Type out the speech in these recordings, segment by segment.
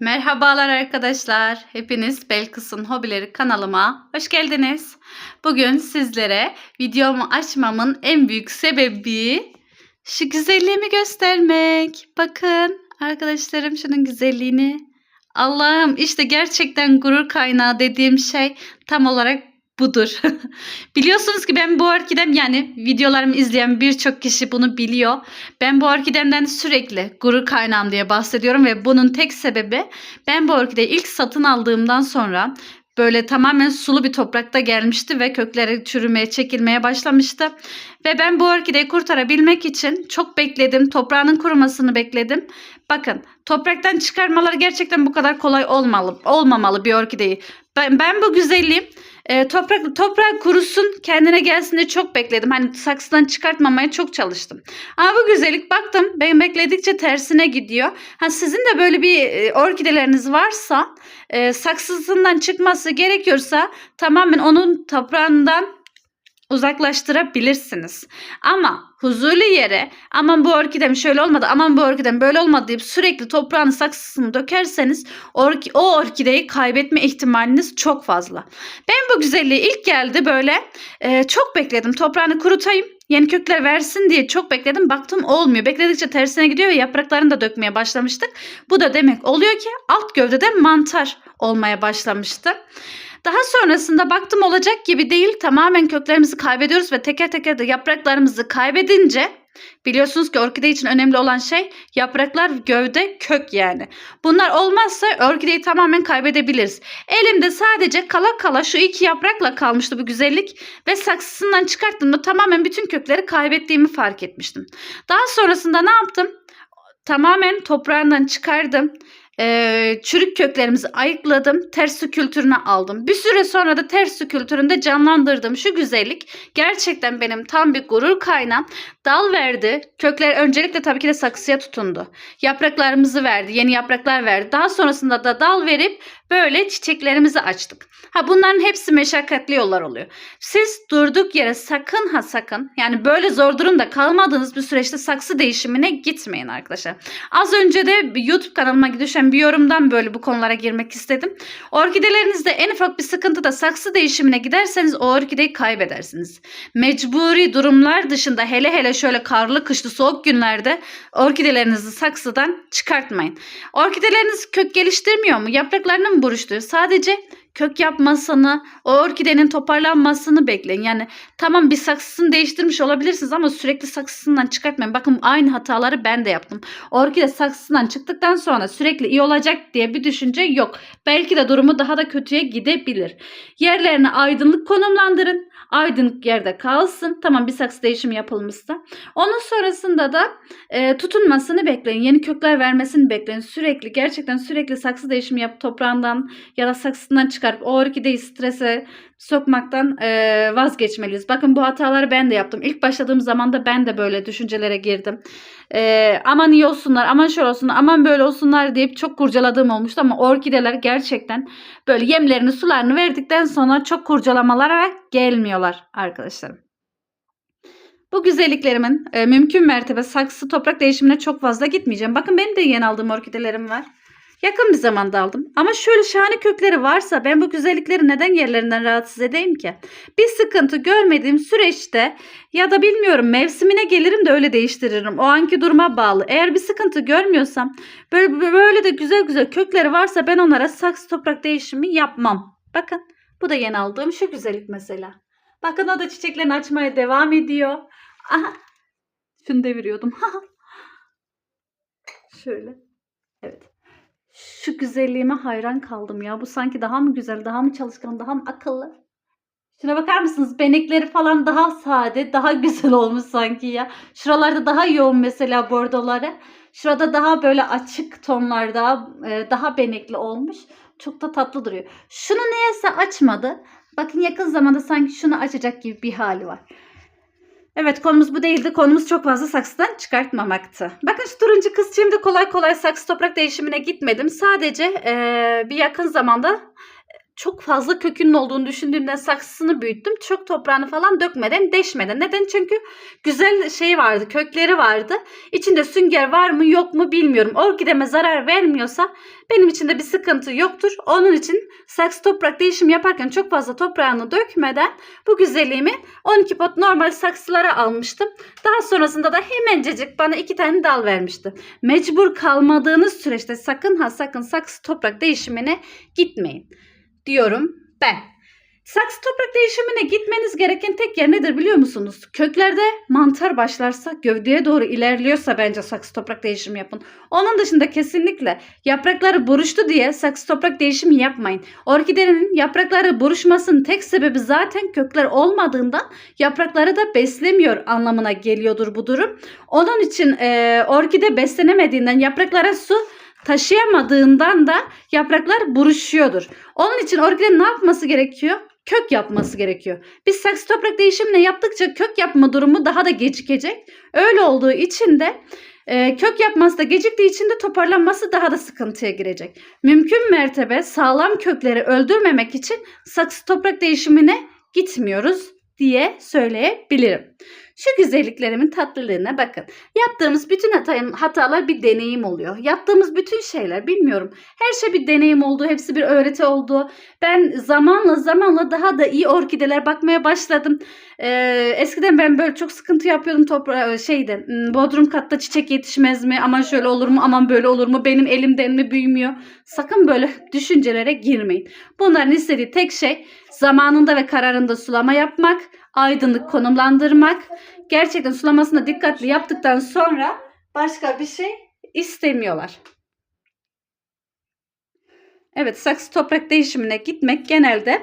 Merhabalar arkadaşlar. Hepiniz Belkıs'ın Hobileri kanalıma hoş geldiniz. Bugün sizlere videomu açmamın en büyük sebebi şu güzelliğimi göstermek. Bakın arkadaşlarım şunun güzelliğini. Allah'ım işte gerçekten gurur kaynağı dediğim şey tam olarak budur. Biliyorsunuz ki ben bu orkidem yani videolarımı izleyen birçok kişi bunu biliyor. Ben bu orkidemden sürekli gurur kaynağım diye bahsediyorum ve bunun tek sebebi ben bu orkideyi ilk satın aldığımdan sonra böyle tamamen sulu bir toprakta gelmişti ve kökleri çürümeye, çekilmeye başlamıştı. Ve ben bu orkideyi kurtarabilmek için çok bekledim. Toprağının kurumasını bekledim. Bakın topraktan çıkarmaları gerçekten bu kadar kolay olmalı, olmamalı bir orkideyi. Ben, ben bu güzelliğim e, toprak toprak kurusun kendine gelsin diye çok bekledim. Hani saksıdan çıkartmamaya çok çalıştım. Ama bu güzellik baktım ben bekledikçe tersine gidiyor. Ha sizin de böyle bir e, orkideleriniz varsa e, saksısından çıkması gerekiyorsa tamamen onun toprağından uzaklaştırabilirsiniz. Ama huzurlu yere aman bu orkidem şöyle olmadı aman bu orkidem böyle olmadı deyip sürekli toprağını saksısını dökerseniz orki, o orkideyi kaybetme ihtimaliniz çok fazla. Ben bu güzelliği ilk geldi böyle e, çok bekledim toprağını kurutayım yeni kökler versin diye çok bekledim. Baktım olmuyor. Bekledikçe tersine gidiyor ve yapraklarını da dökmeye başlamıştık. Bu da demek oluyor ki alt gövdede mantar olmaya başlamıştı. Daha sonrasında baktım olacak gibi değil. Tamamen köklerimizi kaybediyoruz ve teker teker de yapraklarımızı kaybedince biliyorsunuz ki orkide için önemli olan şey yapraklar, gövde, kök yani. Bunlar olmazsa orkideyi tamamen kaybedebiliriz. Elimde sadece kala kala şu iki yaprakla kalmıştı bu güzellik ve saksısından çıkarttığımda tamamen bütün kökleri kaybettiğimi fark etmiştim. Daha sonrasında ne yaptım? Tamamen toprağından çıkardım e, çürük köklerimizi ayıkladım. Ters su kültürüne aldım. Bir süre sonra da ters su kültüründe canlandırdım. Şu güzellik gerçekten benim tam bir gurur kaynağım. Dal verdi. Kökler öncelikle tabii ki de saksıya tutundu. Yapraklarımızı verdi. Yeni yapraklar verdi. Daha sonrasında da dal verip böyle çiçeklerimizi açtık. Ha bunların hepsi meşakkatli yollar oluyor. Siz durduk yere sakın ha sakın yani böyle zor durumda kalmadığınız bir süreçte saksı değişimine gitmeyin arkadaşlar. Az önce de YouTube kanalıma düşen bir yorumdan böyle bu konulara girmek istedim. Orkidelerinizde en ufak bir sıkıntıda saksı değişimine giderseniz o orkideyi kaybedersiniz. Mecburi durumlar dışında hele hele şöyle karlı kışlı soğuk günlerde orkidelerinizi saksıdan çıkartmayın. Orkideleriniz kök geliştirmiyor mu? Yapraklarını mı buruşturuyor? Sadece kök yapmasını, o orkidenin toparlanmasını bekleyin. Yani tamam bir saksısını değiştirmiş olabilirsiniz ama sürekli saksısından çıkartmayın. Bakın aynı hataları ben de yaptım. Orkide saksısından çıktıktan sonra sürekli iyi olacak diye bir düşünce yok. Belki de durumu daha da kötüye gidebilir. Yerlerine aydınlık konumlandırın. Aydınlık yerde kalsın. Tamam bir saksı değişimi yapılmışsa. Onun sonrasında da e, tutunmasını bekleyin. Yeni kökler vermesini bekleyin. Sürekli gerçekten sürekli saksı değişimi yap toprağından ya da saksısından çıkarıp o orkideyi strese sokmaktan e, vazgeçmeliyiz. Bakın bu hataları ben de yaptım. İlk başladığım zaman da ben de böyle düşüncelere girdim. E, aman iyi olsunlar, aman şöyle olsunlar, aman böyle olsunlar deyip çok kurcaladığım olmuştu ama orkideler gerçekten böyle yemlerini, sularını verdikten sonra çok kurcalamalara gelmiyorlar arkadaşlarım. Bu güzelliklerimin e, mümkün mertebe saksı toprak değişimine çok fazla gitmeyeceğim. Bakın benim de yeni aldığım orkidelerim var. Yakın bir zamanda aldım. Ama şöyle şahane kökleri varsa ben bu güzellikleri neden yerlerinden rahatsız edeyim ki? Bir sıkıntı görmediğim süreçte ya da bilmiyorum mevsimine gelirim de öyle değiştiririm. O anki duruma bağlı. Eğer bir sıkıntı görmüyorsam böyle, böyle de güzel güzel kökleri varsa ben onlara saksı toprak değişimi yapmam. Bakın bu da yeni aldığım şu güzellik mesela. Bakın o da çiçeklerini açmaya devam ediyor. Aha. Şunu deviriyordum. Şöyle. Evet. Şu güzelliğime hayran kaldım ya. Bu sanki daha mı güzel, daha mı çalışkan, daha mı akıllı? Şuna bakar mısınız? Benekleri falan daha sade, daha güzel olmuş sanki ya. Şuralarda daha yoğun mesela bordoları. Şurada daha böyle açık tonlarda, e, daha benekli olmuş. Çok da tatlı duruyor. Şunu neyse açmadı. Bakın yakın zamanda sanki şunu açacak gibi bir hali var. Evet konumuz bu değildi. Konumuz çok fazla saksıdan çıkartmamaktı. Bakın şu turuncu kız şimdi kolay kolay saksı toprak değişimine gitmedim. Sadece ee, bir yakın zamanda çok fazla kökünün olduğunu düşündüğümden saksısını büyüttüm. Çok toprağını falan dökmeden, deşmeden. Neden? Çünkü güzel şey vardı, kökleri vardı. İçinde sünger var mı yok mu bilmiyorum. Orkideme zarar vermiyorsa benim için de bir sıkıntı yoktur. Onun için saksı toprak değişimi yaparken çok fazla toprağını dökmeden bu güzelliğimi 12 pot normal saksılara almıştım. Daha sonrasında da hemencecik bana iki tane dal vermişti. Mecbur kalmadığınız süreçte sakın ha sakın saksı toprak değişimine gitmeyin diyorum ben. Saksı toprak değişimine gitmeniz gereken tek yer nedir biliyor musunuz? Köklerde mantar başlarsa, gövdeye doğru ilerliyorsa bence saksı toprak değişimi yapın. Onun dışında kesinlikle yaprakları buruştu diye saksı toprak değişimi yapmayın. Orkidenin yaprakları buruşmasının tek sebebi zaten kökler olmadığından yaprakları da beslemiyor anlamına geliyordur bu durum. Onun için e, orkide beslenemediğinden yapraklara su taşıyamadığından da yapraklar buruşuyordur. Onun için orkidenin ne yapması gerekiyor? Kök yapması gerekiyor. Biz saksı toprak değişimini yaptıkça kök yapma durumu daha da gecikecek. Öyle olduğu için de e, kök yapması da geciktiği için de toparlanması daha da sıkıntıya girecek. Mümkün mertebe sağlam kökleri öldürmemek için saksı toprak değişimine gitmiyoruz diye söyleyebilirim. Şu güzelliklerimin tatlılığına bakın. Yaptığımız bütün hata- hatalar bir deneyim oluyor. Yaptığımız bütün şeyler bilmiyorum. Her şey bir deneyim oldu. Hepsi bir öğreti oldu. Ben zamanla zamanla daha da iyi orkideler bakmaya başladım. Ee, eskiden ben böyle çok sıkıntı yapıyordum toprağa şeyde hmm, bodrum katta çiçek yetişmez mi aman şöyle olur mu aman böyle olur mu benim elimden mi büyümüyor sakın böyle düşüncelere girmeyin bunların istediği tek şey zamanında ve kararında sulama yapmak aydınlık konumlandırmak gerçekten sulamasına dikkatli yaptıktan sonra başka bir şey istemiyorlar. Evet saksı toprak değişimine gitmek genelde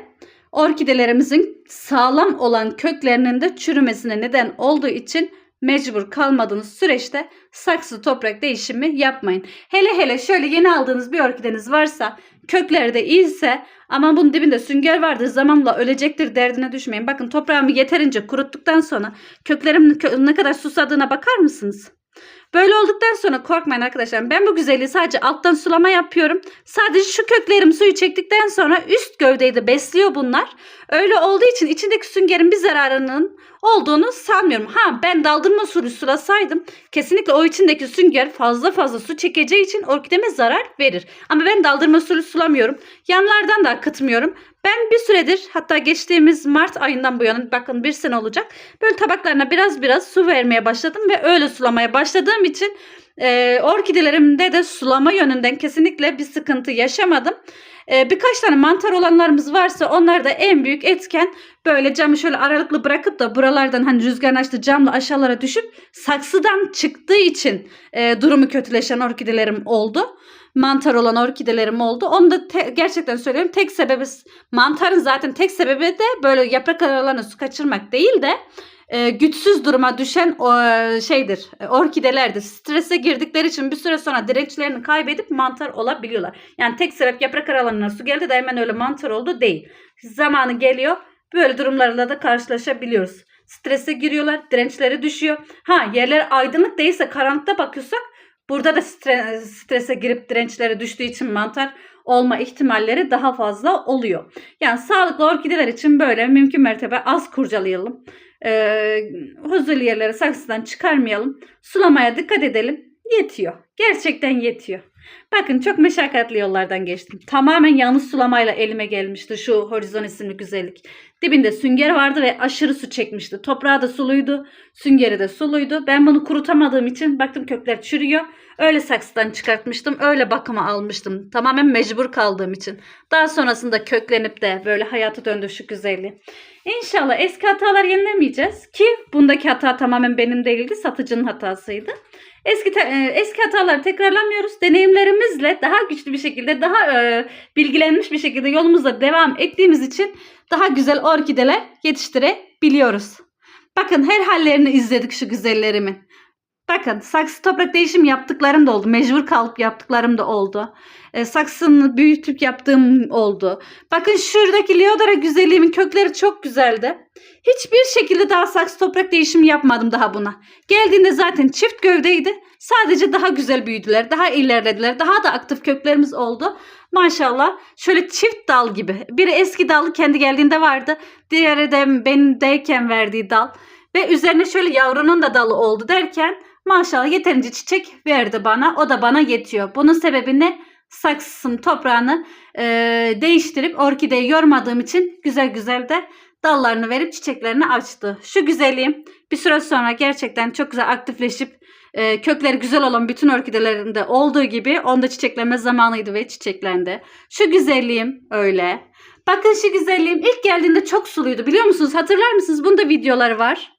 orkidelerimizin sağlam olan köklerinin de çürümesine neden olduğu için mecbur kalmadığınız süreçte saksı toprak değişimi yapmayın. Hele hele şöyle yeni aldığınız bir orkideniz varsa kökleri de iyiyse ama bunun dibinde sünger vardır zamanla ölecektir derdine düşmeyin. Bakın toprağımı yeterince kuruttuktan sonra köklerimin kö- ne kadar susadığına bakar mısınız? Böyle olduktan sonra korkmayın arkadaşlar. Ben bu güzelliği sadece alttan sulama yapıyorum. Sadece şu köklerim suyu çektikten sonra üst gövdeyi de besliyor bunlar. Öyle olduğu için içindeki süngerin bir zararının olduğunu sanmıyorum. Ha ben daldırma usulü sulasaydım kesinlikle o içindeki sünger fazla fazla su çekeceği için orkideme zarar verir. Ama ben daldırma usulü sulamıyorum. Yanlardan da akıtmıyorum. Ben bir süredir hatta geçtiğimiz Mart ayından bu yana bakın bir sene olacak. Böyle tabaklarına biraz biraz su vermeye başladım ve öyle sulamaya başladığım için e, orkidelerimde de sulama yönünden kesinlikle bir sıkıntı yaşamadım. E, birkaç tane mantar olanlarımız varsa onlar da en büyük etken böyle camı şöyle aralıklı bırakıp da buralardan hani rüzgar açtı camla aşağılara düşüp saksıdan çıktığı için e, durumu kötüleşen orkidelerim oldu. Mantar olan orkidelerim oldu. Onu da te- gerçekten söylüyorum. Tek sebebi mantarın zaten tek sebebi de böyle yaprak aralarına su kaçırmak değil de e, güçsüz duruma düşen e, şeydir. e, Orkidelerdir. Strese girdikleri için bir süre sonra dirençlerini kaybedip mantar olabiliyorlar. Yani tek sebep yaprak aralarına su geldi de hemen öyle mantar oldu değil. Zamanı geliyor. Böyle durumlarla da karşılaşabiliyoruz. Strese giriyorlar, dirençleri düşüyor. Ha yerler aydınlık değilse karanlıkta bakıyorsak burada da stre- strese girip dirençleri düştüğü için mantar olma ihtimalleri daha fazla oluyor. Yani sağlıklı orkideler için böyle mümkün mertebe az kurcalayalım. Ee, huzurlu yerlere saksıdan çıkarmayalım. Sulamaya dikkat edelim. Yetiyor. Gerçekten yetiyor. Bakın çok meşakkatli yollardan geçtim. Tamamen yanlış sulamayla elime gelmişti şu horizon isimli güzellik. Dibinde sünger vardı ve aşırı su çekmişti. Toprağı da suluydu, süngeri de suluydu. Ben bunu kurutamadığım için baktım kökler çürüyor. Öyle saksıdan çıkartmıştım, öyle bakıma almıştım. Tamamen mecbur kaldığım için. Daha sonrasında köklenip de böyle hayata döndü şu güzelliği. İnşallah eski hatalar yenilemeyeceğiz ki bundaki hata tamamen benim değildi, satıcının hatasıydı. Eski te- e, eski hataları tekrarlamıyoruz. Deneyimlerimizle daha güçlü bir şekilde, daha e, bilgilenmiş bir şekilde yolumuza devam ettiğimiz için daha güzel orkideler yetiştirebiliyoruz. Bakın her hallerini izledik şu güzellerimin. Bakın saksı toprak değişim yaptıklarım da oldu. Mecbur kalıp yaptıklarım da oldu. E, saksını büyütüp yaptığım oldu. Bakın şuradaki Leodora güzelliğimin kökleri çok güzeldi. Hiçbir şekilde daha saksı toprak değişimi yapmadım daha buna. Geldiğinde zaten çift gövdeydi. Sadece daha güzel büyüdüler, daha ilerlediler, daha da aktif köklerimiz oldu. Maşallah şöyle çift dal gibi. Biri eski dalı kendi geldiğinde vardı. Diğeri de benimdeyken verdiği dal. Ve üzerine şöyle yavrunun da dalı oldu derken maşallah yeterince çiçek verdi bana. O da bana yetiyor. Bunun sebebi ne? Saksısının toprağını e, değiştirip orkideyi yormadığım için güzel güzel de dallarını verip çiçeklerini açtı. Şu güzelliğim bir süre sonra gerçekten çok güzel aktifleşip e, kökleri güzel olan bütün orkidelerinde olduğu gibi onda çiçeklenme zamanıydı ve çiçeklendi. Şu güzelliğim öyle. Bakın şu güzelliğim ilk geldiğinde çok suluydu biliyor musunuz? Hatırlar mısınız? Bunda videoları var.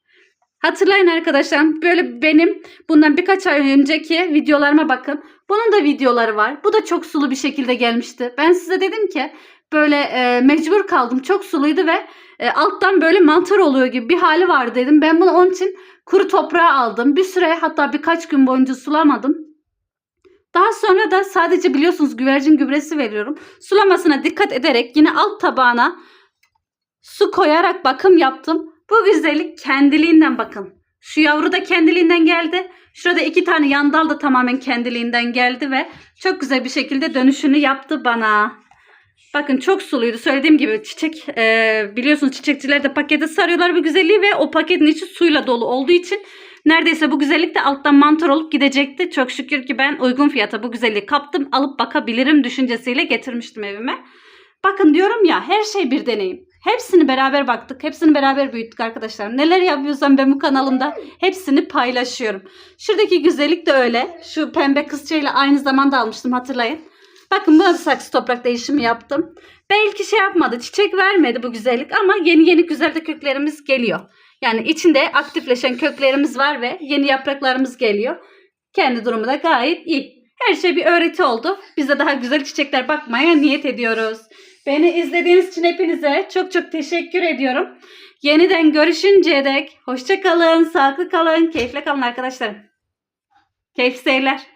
Hatırlayın arkadaşlar böyle benim bundan birkaç ay önceki videolarıma bakın. Bunun da videoları var. Bu da çok sulu bir şekilde gelmişti. Ben size dedim ki böyle e, mecbur kaldım. Çok suluydu ve e, alttan böyle mantar oluyor gibi bir hali var dedim. Ben bunu onun için kuru toprağa aldım. Bir süre hatta birkaç gün boyunca sulamadım. Daha sonra da sadece biliyorsunuz güvercin gübresi veriyorum. Sulamasına dikkat ederek yine alt tabağına su koyarak bakım yaptım. Bu güzellik kendiliğinden bakın. Şu yavru da kendiliğinden geldi. Şurada iki tane yan dal da tamamen kendiliğinden geldi ve çok güzel bir şekilde dönüşünü yaptı bana. Bakın çok suluydu. Söylediğim gibi çiçek e, biliyorsunuz çiçekçiler de pakete sarıyorlar bu güzelliği ve o paketin içi suyla dolu olduğu için neredeyse bu güzellik de alttan mantar olup gidecekti. Çok şükür ki ben uygun fiyata bu güzelliği kaptım alıp bakabilirim düşüncesiyle getirmiştim evime. Bakın diyorum ya her şey bir deneyim. Hepsini beraber baktık. Hepsini beraber büyüttük arkadaşlar. Neler yapıyorsam ben bu kanalımda hepsini paylaşıyorum. Şuradaki güzellik de öyle. Şu pembe kızçayla aynı zamanda almıştım hatırlayın. Bakın da saksı toprak değişimi yaptım. Belki şey yapmadı, çiçek vermedi bu güzellik ama yeni yeni güzel de köklerimiz geliyor. Yani içinde aktifleşen köklerimiz var ve yeni yapraklarımız geliyor. Kendi durumu da gayet iyi. Her şey bir öğreti oldu. Biz de daha güzel çiçekler bakmaya niyet ediyoruz. Beni izlediğiniz için hepinize çok çok teşekkür ediyorum. Yeniden görüşünceye dek hoşça kalın, sağlıklı kalın, keyifle kalın arkadaşlarım. Keyifli seyirler.